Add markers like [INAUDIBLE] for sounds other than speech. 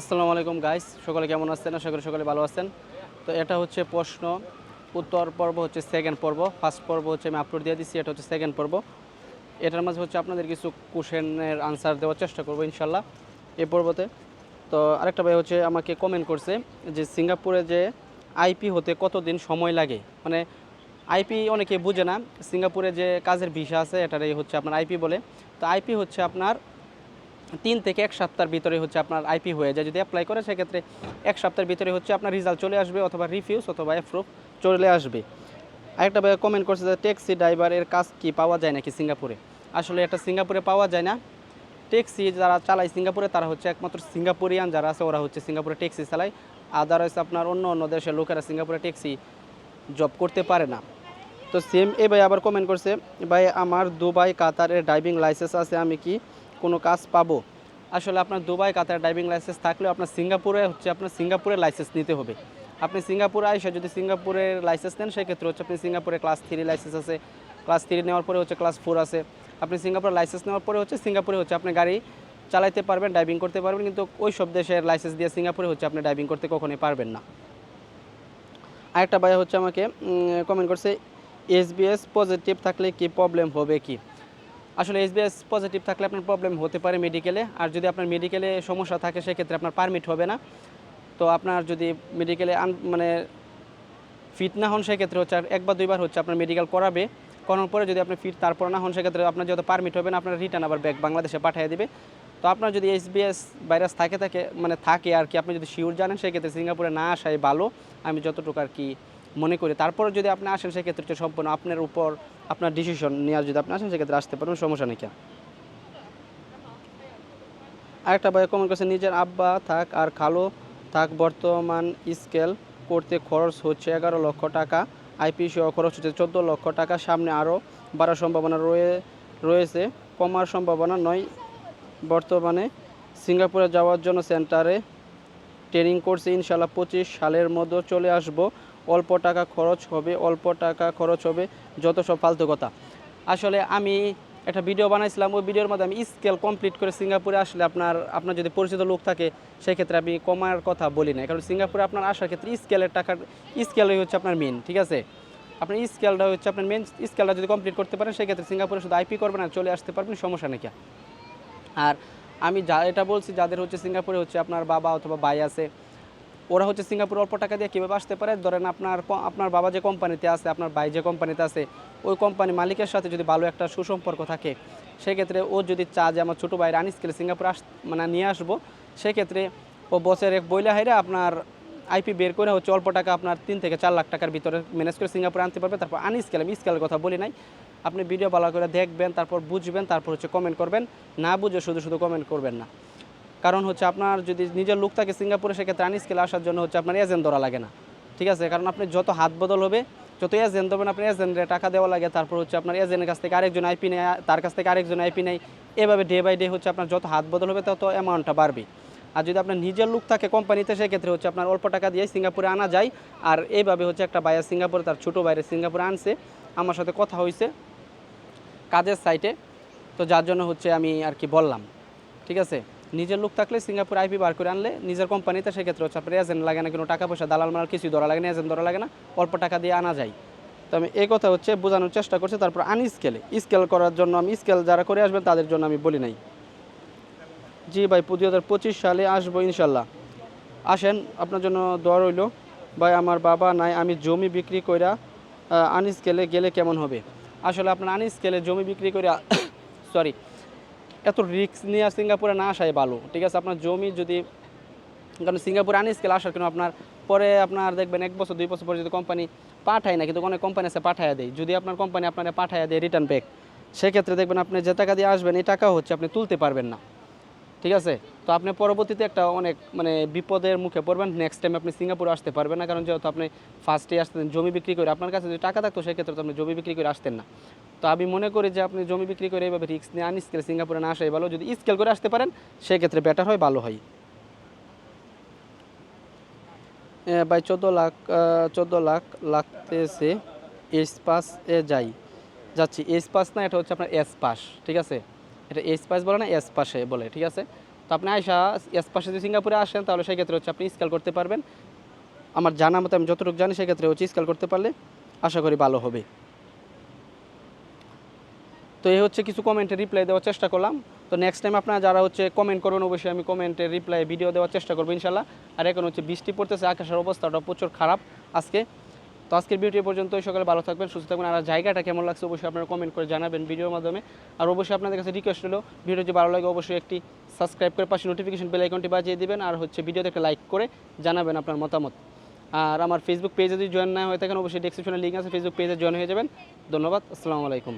আসসালামু আলাইকুম গাইস সকলে কেমন আছেন? আশা করি সকলে ভালো আছেন। তো এটা হচ্ছে প্রশ্ন। উত্তর পর্ব হচ্ছে সেকেন্ড পর্ব। ফার্স্ট পর্ব হচ্ছে আমি আপলোড দিয়ে দিচ্ছি এটা হচ্ছে সেকেন্ড পর্ব। এটার মাঝে হচ্ছে আপনাদের কিছু কোশ্চেনের আনসার দেওয়ার চেষ্টা করব ইনশাল্লাহ এই পর্বতে। তো আরেকটা ভাই হচ্ছে আমাকে কমেন্ট করছে যে সিঙ্গাপুরে যে আইপি হতে কতদিন সময় লাগে? মানে আইপি অনেকে বুঝে না, সিঙ্গাপুরে যে কাজের ভিসা আছে, এটারই হচ্ছে আপনার আইপি বলে। তো আইপি হচ্ছে আপনার তিন থেকে এক সপ্তাহের ভিতরে হচ্ছে আপনার আইপি হয়ে যায়। যদি অ্যাপ্লাই করে, সেক্ষেত্রে এক সপ্তাহের ভিতরে হচ্ছে আপনার রেজাল্ট চলে আসবে অথবা রিফিউজ অথবা অ্যাপ্রুভ চলে আসবে। আরেকটা কমেন্ট করছে যে ট্যাক্সি ড্রাইভারের কাজ কি পাওয়া যায় নাকি সিঙ্গাপুরে? আসলে এটা সিঙ্গাপুরে পাওয়া যায় না। ট্যাক্সি যারা চালায় সিঙ্গাপুরে, তারা হচ্ছে একমাত্র সিঙ্গাপুরিয়ান যারা আছে, ওরা হচ্ছে সিঙ্গাপুরে ট্যাক্সি চালায়। আদারওয়াইজ আপনার অন্য অন্য দেশের লোকেরা সিঙ্গাপুরে ট্যাক্সি জব করতে পারে না। তো সেম এ ভাই আবার কমেন্ট করছে, ভাই, আমার দুবাই, কাতারের ড্রাইভিং লাইসেন্স আছে, আমি কি কোনো কাজ পাবো? আসলে আপনার দুবাই, কাতার ড্রাইভিং লাইসেন্স থাকলেও আপনার সিঙ্গাপুরে হচ্ছে আপনার সিঙ্গাপুরের লাইসেন্স নিতে হবে। আপনি সিঙ্গাপুরে আইসা যদি সিঙ্গাপুরের লাইসেন্স নেন, সেক্ষেত্রে হচ্ছে আপনি সিঙ্গাপুরে ক্লাস থ্রি লাইসেন্স আছে। ক্লাস থ্রি নেওয়ার পরে হচ্ছে ক্লাস ফোর আছে। আপনি সিঙ্গাপুরের লাইসেন্স নেওয়ার পরে হচ্ছে সিঙ্গাপুরে হচ্ছে আপনি গাড়ি চালাইতে পারবেন ড্রাইভিং করতে পারবেন, কিন্তু ওই সব দেশের লাইসেন্স দিয়ে সিঙ্গাপুরে হচ্ছে আপনি ড্রাইভিং করতে কখনোই পারবেন না। আরেকটা ভাই হচ্ছে আমাকে কমেন্ট করছে এসবিএস পজিটিভ থাকলে কি প্রবলেম হবে কি? আসলে এসবিএস পজিটিভ থাকলে আপনার প্রবলেম হতে পারে মেডিকেলে আর যদি আপনার মেডিকেলে সমস্যা থাকে, সেক্ষেত্রে আপনার পারমিট হবে না। তো আপনার যদি মেডিকেলে আন মানে ফিট না হন, সেক্ষেত্রে হচ্ছে আর একবার, দুইবার হচ্ছে আপনার মেডিকেল করাবে। করানোর পরে যদি আপনি ফিট তারপর না হন, সেক্ষেত্রে আপনার যত পারমিট হবে না, আপনার রিটার্ন আবার ব্যাক বাংলাদেশে পাঠিয়ে দেবে। তো আপনার যদি এসবিএস ভাইরাস থাকে থাকে মানে থাকে আর কি, আপনি যদি শিওর জানেন, সেক্ষেত্রে সিঙ্গাপুরে না আসাই ভালো। আমি যতটুকু আর কি মনে করি। তারপরে যদি আপনি আসেন, সেক্ষেত্রে সম্পূর্ণ আপনার উপর আপনার ডিসিশন নেওয়ার যদি আপনি আসেন, সেক্ষেত্রে আসতে পারবেন, সমস্যা নেই আরেকটা ভাই কমেন্ট করছে, নিজের আব্বা থাক আর খালো থাক, বর্তমান স্কেল করতে খরচ হচ্ছে এগারো লক্ষ টাকা আইপি সহ খরচ হচ্ছে চোদ্দ লক্ষ টাকা, সামনে আরও বাড়ার সম্ভাবনা রয়ে, রয়েছে। কমার সম্ভাবনা নয়। বর্তমানে সিঙ্গাপুরে যাওয়ার জন্য সেন্টারে ট্রেনিং করছে ইনশাল্লাহ পঁচিশ সালের মধ্যে চলে আসব। অল্প টাকা খরচ হবে, অল্প টাকা খরচ হবে, যত সব ফালতু কথা। আসলে আমি একটা ভিডিও বানাইছিলাম, ওই ভিডিওর মধ্যে আমি স্কেল কমপ্লিট করে সিঙ্গাপুরে আসলে আপনার আপনার যদি পরিচিত লোক থাকে, সেক্ষেত্রে আমি কমার কথা বলি না কারণ সিঙ্গাপুরে আপনার আসার ক্ষেত্রে স্কেলের টাকার স্কেলই হচ্ছে আপনার মেন ঠিক আছে? আপনার স্কেলটা হচ্ছে আপনার মেন স্কেলটা যদি কমপ্লিট করতে পারেন, সেক্ষেত্রে সিঙ্গাপুরে শুধু আইপি করবেন আর চলে আসতে পারবেন, সমস্যা নাকি আর আমি যা, এটা বলছি, যাদের হচ্ছে সিঙ্গাপুরে হচ্ছে আপনার বাবা অথবা ভাই আছে ওরা হচ্ছে সিঙ্গাপুর অল্প টাকা দিয়ে কীভাবে আসতে পারে? ধরেন আপনার আপনার বাবা যে কোম্পানিতে আছে, আপনার ভাই যে কোম্পানিতে আছে, ওই কোম্পানি মালিকের সাথে যদি ভালো একটা সুসম্পর্ক থাকে, সেক্ষেত্রে ও যদি চা যে আমার ছোটো ভাইয়ের আনিসকেলে সিঙ্গাপুর আস মানে নিয়ে আসব, সেক্ষেত্রে ও বছর এক বইলা হাইরে আপনার আইপি বের করে হচ্ছে অল্প টাকা আপনার তিন থেকে চার লাখ টাকার ভিতরে ম্যানেজ করে সিঙ্গাপুরে আনতে পারবে। তারপর আনস্কেল আমি স্কেলের কথা বলি নাই। আপনি ভিডিও ভালো করে দেখবেন, তারপর বুঝবেন, তারপর হচ্ছে কমেন্ট করবেন। না বুঝে শুধু শুধু কমেন্ট করবেন না। কারণ হচ্ছে আপনার যদি নিজের লোক থাকে সিঙ্গাপুরে, সেক্ষেত্রে আনস্কেলে আসার জন্য হচ্ছে আপনার এজেন্ট ধরা লাগে না। ঠিক আছে? কারণ আপনি যত হাত বদল হবে যত এজেন্ট দেবেন আপনি এজেন্টের টাকা দেওয়া লাগে, তারপর হচ্ছে আপনার এজেন্টের কাছ থেকে আরেকজন আইপি নেয়, তার কাছ থেকে আরেকজন আইপি নেয়। এভাবে ডে বাই ডে হচ্ছে আপনার যত হাত বদল হবে, তত অ্যামাউন্টটা বাড়বে। আর যদি আপনার নিজের লোক থাকে কোম্পানিতে সেক্ষেত্রে হচ্ছে আপনার অল্প টাকা দিয়ে সিঙ্গাপুরে আনা যায়। আর এইভাবে হচ্ছে একটা বাইরে সিঙ্গাপুরে, তার ছোটো বাইরে সিঙ্গাপুরে আনছে। আমার সাথে কথা হয়েছে কাজের সাইটে তো যার জন্য হচ্ছে আমি আর কি বললাম। ঠিক আছে? নিজের লোক থাকলে সিঙ্গাপুর আইপি বার করে আনলে নিজের কোম্পানিতে সেক্ষেত্রে হচ্ছে আপনার এজেন্ট লাগে না কোনো টাকা পয়সা, দালাল মাল কিছুই ধরা লাগে না এজেন্ট ধরা লাগে না, অল্প টাকা দিয়ে আনা যায়। তো আমি এই কথা হচ্ছে বোঝানোর চেষ্টা করছি, তারপর আনি স্কেলে স্কেল করার জন্য আমি স্কেল যারা করে আসবেন তাদের জন্য আমি বলি নাই। জি ভাই দুই হাজার পঁচিশ সালে আসব ইনশাল্লাহ। আসেন, আপনার জন্য দোয়া রইল। ভাই, আমার বাবা নাই, আমি জমি বিক্রি কইরা আনি স্কেলে গেলে কেমন হবে? আসলে আপনার আনি স্কেলে জমি বিক্রি করে সরি [COUGHS] এত রিস্ক নিয়ে সিঙ্গাপুরে না আসাই ভালো, ঠিক আছে? আপনার জমি যদি, কারণ সিঙ্গাপুরে আনি স্কেল আসার কিন্তু আপনার, পরে আপনার দেখবেন এক বছর, দুই বছর পরে যদি কোম্পানি পাঠায় না, কিন্তু অনেক কোম্পানি আছে পাঠায় দেয়। যদি আপনার কোম্পানি আপনার পাঠায় দেয় রিটার্ন ব্যাক সেক্ষেত্রে দেখবেন আপনি যে টাকা দিয়ে আসবেন, এই টাকা হচ্ছে আপনি তুলতে পারবেন না, ঠিক আছে? তো আপনি পরবর্তীতে একটা অনেক মানে বিপদের মুখে পড়বেন। নেক্সট টাইম আপনি সিঙ্গাপুরে আসতে পারবেন না, কারণ যেহেতু আপনি ফার্স্টে আসতেন জমি বিক্রি করে, আপনার কাছে যদি টাকা থাকতো, সেক্ষেত্রে তো আপনি জমি বিক্রি করে আসতেন না। তো আমি মনে করি যে আপনি জমি বিক্রি করে এইভাবে রিস্ক নিয়ে আন স্কেল সিঙ্গাপুরে না আসাই ভালো। যদি স্কেল করে আসতে পারেন, সেক্ষেত্রে বেটার হয়, ভালো হয়। ভাই, চোদ্দ লাখ চোদ্দ লাখ লাগতেছে। এস পাস এ যাই। যাচ্ছি। এস পাস না, এটা হচ্ছে আপনার এস পাস ঠিক আছে? এটা এস পাস বলে না এস পাসে বলে, ঠিক আছে? তো আপনি আয়সা এস পাশে যদি সিঙ্গাপুরে আসেন, তাহলে সেক্ষেত্রে হচ্ছে আপনি স্কেল করতে পারবেন। আমার জানা মতো আমি যতটুকু জানি, সেক্ষেত্রে হচ্ছে স্কেল করতে পারলে আশা করি ভালো হবে। তো এই হচ্ছে কিছু কমেন্টের রিপ্লাই দেওয়ার চেষ্টা করলাম। তো নেক্সট টাইম আপনারা যারা হচ্ছে কমেন্ট করবেন, অবশ্যই আমি কমেন্টের রিপ্লাই ভিডিও দেওয়ার চেষ্টা করব ইনশাল্লাহ। আর এখন হচ্ছে বৃষ্টি পড়তেছে, আকাশের অবস্থাটা প্রচুর খারাপ আজকে। তো আজকের ভিডিও পর্যন্ত সকালে ভালো থাকবেন, সুস্থ থাকবেন। আর জায়গাটা কেমন লাগছে, অবশ্যই আপনারা কমেন্ট করে জানাবেন ভিডিওর মাধ্যমে। আর অবশ্যই আপনাদের কাছে রিকোয়েস্ট হলো ভিডিও যদি ভালো লাগে, অবশ্যই একটি সাবস্ক্রাইব করে পাশে নোটিফিকেশন বেল আইকনটি বাজিয়ে দিবেন আর হচ্ছে ভিডিওতে একটা লাইক করে জানাবেন আপনার মতামত। আর আমার ফেসবুক পেজে যদি জয়েন না হয়ে থাকেন, অবশ্যই ডিসক্রিপশনে লিঙ্ক আছে ফেসবুক পেজে জয়েন হয়ে যাবেন। ধন্যবাদ, আসসালামু আলাইকুম।